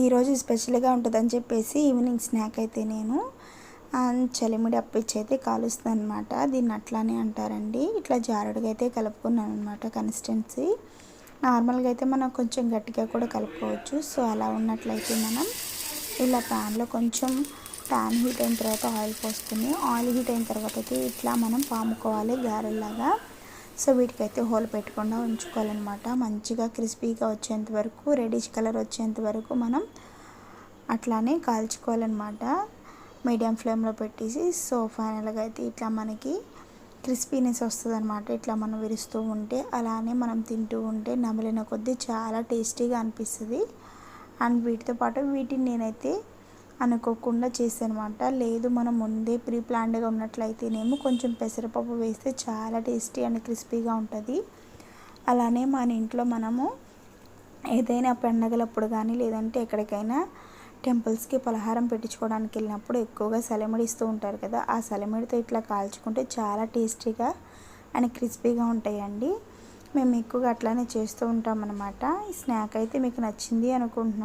ఈరోజు స్పెషల్గా ఉంటుందని చెప్పేసి ఈవినింగ్ స్నాక్ అయితే నేను చలిమిడి అప్పిచ్చి అయితే కాలుస్తుంది అనమాట దీన్ని అట్లానే అంటారండి. ఇట్లా జారుడుగా అయితే కలుపుకున్నాను అనమాట కన్సిస్టెన్సీ. నార్మల్గా అయితే మనం కొంచెం గట్టిగా కూడా కలుపుకోవచ్చు. సో అలా ఉన్నట్లయితే మనం ఇలా ప్యాన్లో కొంచెం ప్యాన్ హీట్ అయిన తర్వాత ఆయిల్ పోసుకుని ఆయిల్ హీట్ అయిన తర్వాత అయితే ఇట్లా మనం పాముకోవాలి గారెల్లాగా. సో వీటికైతే హోల్ పెట్టకుండా ఉంచుకోవాలన్నమాట. మంచిగా క్రిస్పీగా వచ్చేంత వరకు రెడిష్ కలర్ వచ్చేంత వరకు మనం అట్లానే కాల్చుకోవాలన్నమాట. మీడియం ఫ్లేమ్లో పెట్టేసి సో ఫైనల్గా అయితే ఇట్లా మనకి క్రిస్పీనెస్ వస్తుంది అనమాట ఇట్లా మనం విరుస్తూ ఉంటే అలానే మనం తింటూ ఉంటే నమిలిన కొద్దీ చాలా టేస్టీగా అనిపిస్తుంది. అండ్ వీటితో పాటు వీటిని నేనైతే అనుకోకుండా చేసానమాట లేదు మనం ముందే ప్రీ ప్లాన్డ్గా ఉన్నట్లయితేనేమో కొంచెం పెసరపప్పు వేస్తే చాలా టేస్టీ అండ్ క్రిస్పీగా ఉంటుంది. అలానే మన ఇంట్లో మనము ఏదైనా పండగలప్పుడు కానీ లేదంటే ఎక్కడికైనా టెంపుల్స్కి పలహారం పెట్టించుకోవడానికి వెళ్ళినప్పుడు ఎక్కువగా సలమిడిస్తూ ఉంటారు కదా ఆ సెలమిడితో ఇట్లా కాల్చుకుంటే చాలా టేస్టీగా అండ్ క్రిస్పీగా ఉంటాయండి. మేము ఎక్కువగా అట్లానే చేస్తూ ఉంటాం అనమాట ఈ స్నాక్ అయితే మీకు నచ్చింది అనుకుంటున్నాను